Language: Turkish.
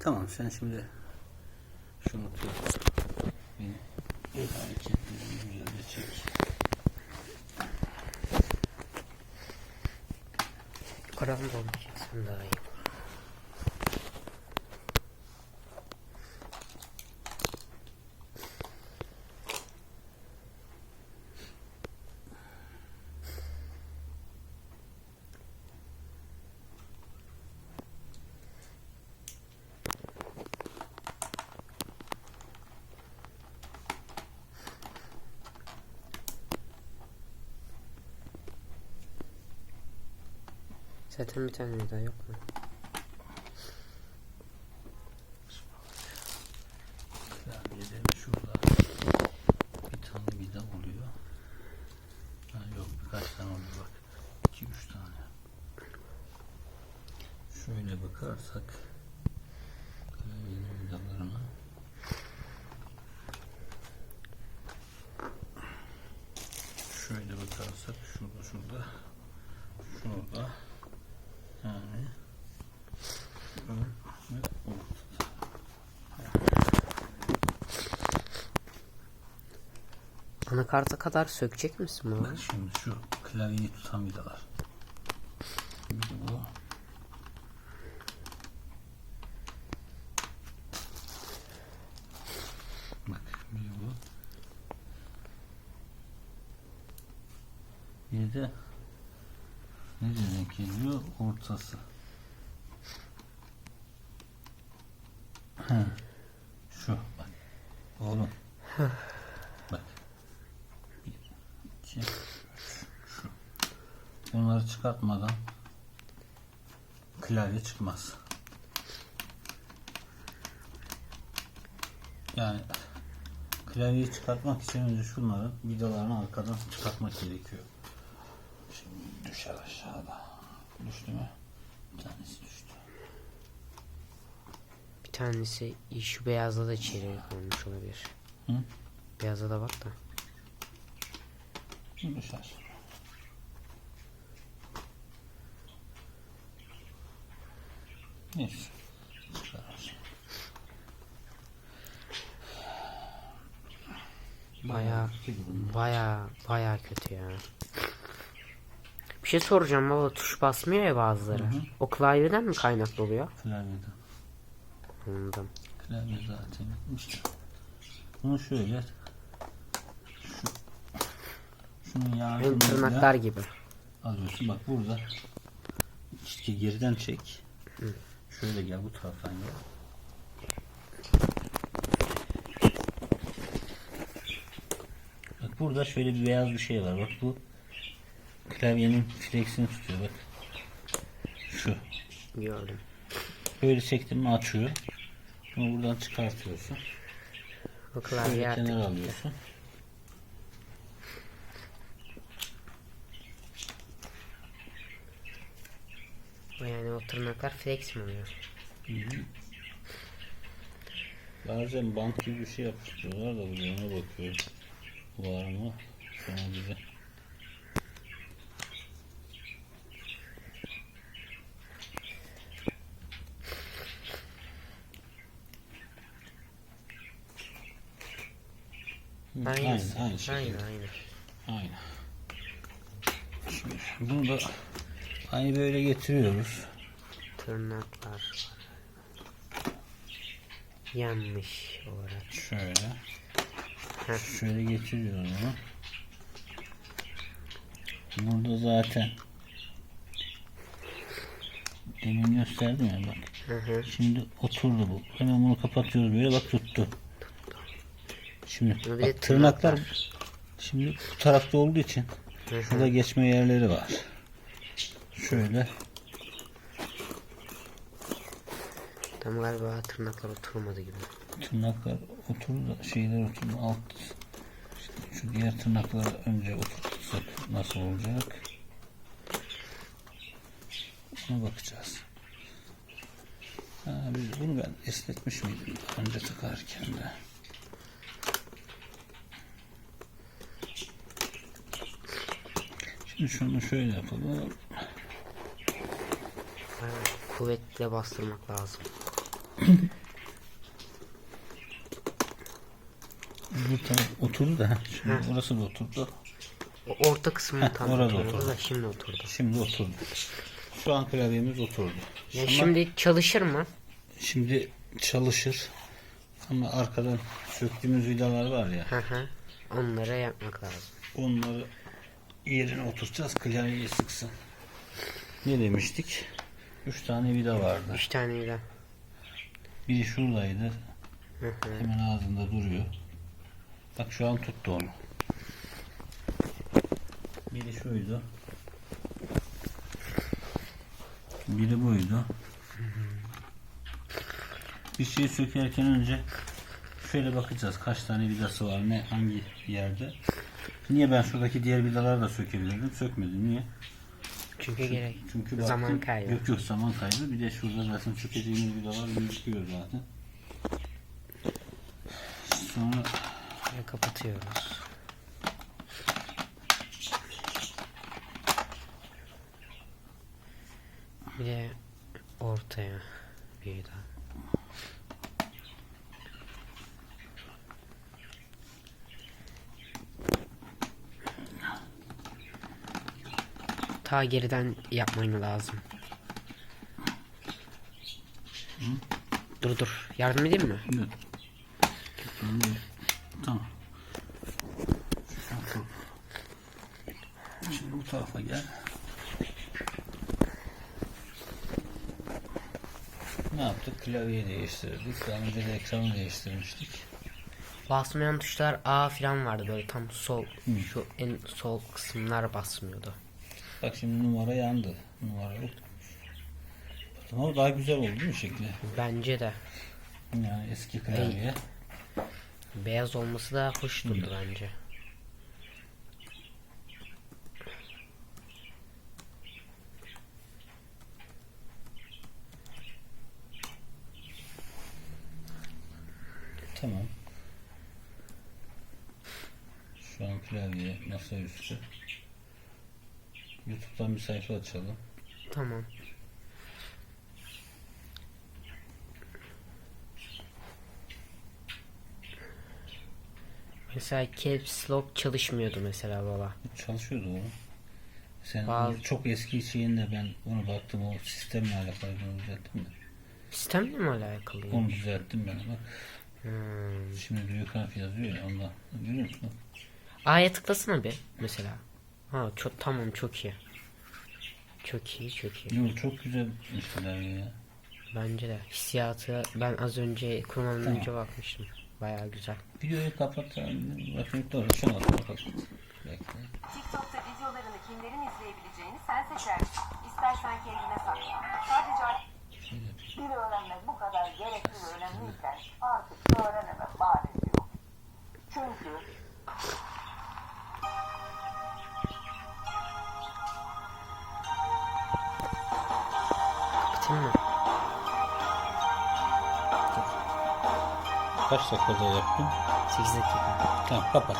Tamam sen şimdi şunu tut. Beni. Yukarıdan da olmayacaksın daha iyi. Zaten bir tane daha yok mu? Klavyede şurada bir tane vida oluyor. Yok birkaç tane oluyor bak. 2 üç tane. Şöyle bakarsak klavyenin vidalarına şöyle bakarsak şurada şurada şurada yani ön ve ortada. Anakarta kadar sökecek misin bunu? Bak şimdi şu klavyeyi tutan vidalar. De bu. Bak bir bu. Bir de ne demek geliyor? Ortası. Ha. Şu bak. Oğlum. Bak. Bir, iki, üç, şu. Bunları çıkartmadan klavye çıkmaz. Yani klavyeyi çıkartmak için önce şunların vidalarını arkadan çıkartmak gerekiyor. Şimdi düşer aşağıda. Düştü mü? Bir tanesi düştü. Bir tanesi şu beyazda da içeri olmuş olabilir. Hı? Beyazda da bak da. Düşer. Neyse. Baya baya baya kötü ya. Bir şey soracağım baba tuş basmıyor ya bazıları. Hı hı. O klavyeden mi kaynaklı oluyor? Klavyeden. Anladım. Klavye zaten bitmiştir. Bunu şöyle şu şunun yardımıyla tırnaklar gibi. alıyorsun. Bak burada işte geriden çek. Şöyle gel bu taraftan gel. Bak burada şöyle bir beyaz bir şey var. Bak bu klavyenin flexini tutuyor bak. Şu. Gördüm. Böyle çektin mi açıyor. Bunu buradan çıkartıyorsun. Şöyle klavye artık kenara alıyorsun. Yani o tırnaklar flex mi oluyor? Bazen bant gibi bir şey yapıştırıyorlar da buraya ona bakıyorum. Var mı? Sonra bize. Hı, Aynı, Aynı, aynı aynı, aynı. Şimdi bunu da aynı böyle getiriyoruz. Tırnaklar. Yanmış olarak. Şöyle. Heh. Şöyle getiriyoruz onu. Burada zaten demin gösterdim ya bak. Hı hı. Şimdi oturdu bu. Hemen bunu kapatıyoruz böyle bak tuttu. Şimdi bak tırnaklar tırnaklar. şimdi bu tarafta olduğu için şurada geçme yerleri var. Şöyle Tam galiba tırnaklar oturmadı gibi. tırnaklar oturdu da şeyler oturdu alt işte şu diğer tırnakları önce oturtsak nasıl olacak? Ona bakacağız. Ha, biz bunu ben esnetmiş miydim önce takarken de? Şimdi şunu şöyle yapalım. Bayağı kuvvetle bastırmak lazım. Bu taraf oturdu da. Şimdi orası da oturdu. O orta kısmı tam orada oturdu oturdu. da şimdi oturdu. Şimdi oturdu. Şu an klavyemiz oturdu. Ya Ama şimdi çalışır mı? şimdi çalışır. Ama arkadan söktüğümüz vidalar var ya. Hı hı. Onları yapmak lazım. Onları yerine oturtacağız. Klavyeyi sıksın. Ne demiştik? Üç tane vida vardı. Üç tane de. Biri şuradaydı. Hı hı. Hemen ağzında duruyor. Bak şu an tuttu onu. Biri şuydu. Biri buydu. Bir şey sökerken önce şöyle bakacağız kaç tane vidası var ne hangi yerde. Niye ben şuradaki diğer vidaları da sökebilirdim sökmedim niye? Çünkü gerek. Çünkü Zaman baktım, kaybı. Yok yok zaman kaybı. Bir de şurada zaten sökeceğimiz vidalar gözüküyor zaten. Sonra Ve kapatıyoruz. Bir de ortaya bir daha. Ta geriden yapman lazım. Dur dur. Yardım edeyim mi? Şimdi, tamam. Dur. Şimdi bu tarafa gel. Ne yaptık? Klavyeyi değiştirdik. Daha önce de ekranı değiştirmiştik. Basmayan tuşlar A falan vardı böyle tam sol şu en sol kısımlar basmıyordu. Bak şimdi numara yandı. Numara yok. Ama daha güzel oldu değil mi şekli? Bence de Yani eski klavye. beyaz olması da hoş durdu bence. Tamam. Şu an klavye masaüstü. YouTube'dan bir sayfa açalım. Tamam. Mesela Caps Lock çalışmıyordu mesela baba. Çalışıyordu o. Sen Bazı- çok eski şeyinde ben ona baktım o sistemle alakalı onu düzelttim de. Sistemle mi alakalı? Onu düzelttim ben bak. Hmm. Şimdi büyük harf yazıyor ya ondan. Görüyor musun? A'ya tıklasana bir mesela. Ha çok tamam çok iyi. Çok iyi çok iyi. Yo, çok güzel klavye ya. Bence de hissiyatı ben az önce kurmadan Tamam. önce bakmıştım. Bayağı güzel. Videoyu kapat. Bakayım doğru. Şuna bak kapat. Bekle. TikTok'ta videolarını kimlerin izleyebileceğini sen seçersin. İstersen kendine sakla. Sadece Bir öğrenmek bu kadar gerekli ve önemliyken artık öğrenemem bahanesi yok. Çünkü Kaç dakikada yaptın? 8 dakika. Tamam kapat.